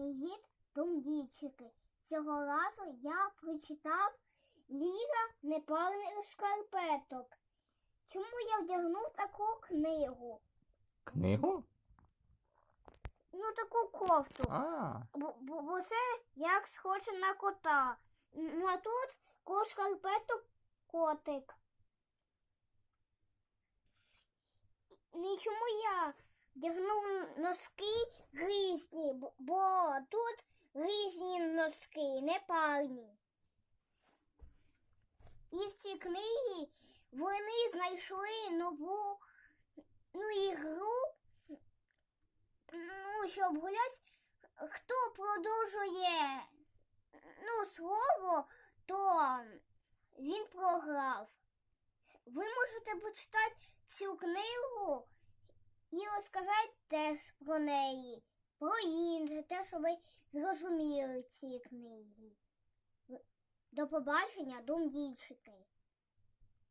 Привіт, думдійчики. Цього разу я прочитав Ліга непарних шкарпеток. Чому я вдягнув таку книгу? Книгу? Ну, таку кофту. А, Бо, бо, бо це як схоже на кота. Ну а тут коло шкарпеток котик. І чому я вдягнув носки грізні, бо, тут різні носки, не парні. І в цій книгі вони знайшли нову ну, ігру, ну, щоб гуляти хто продовжує ну, слово, то він програв. Ви можете почитати цю книгу і розказати теж про неї, про інше, те, що ви зрозуміли ці книги. До побачення, думдійчики.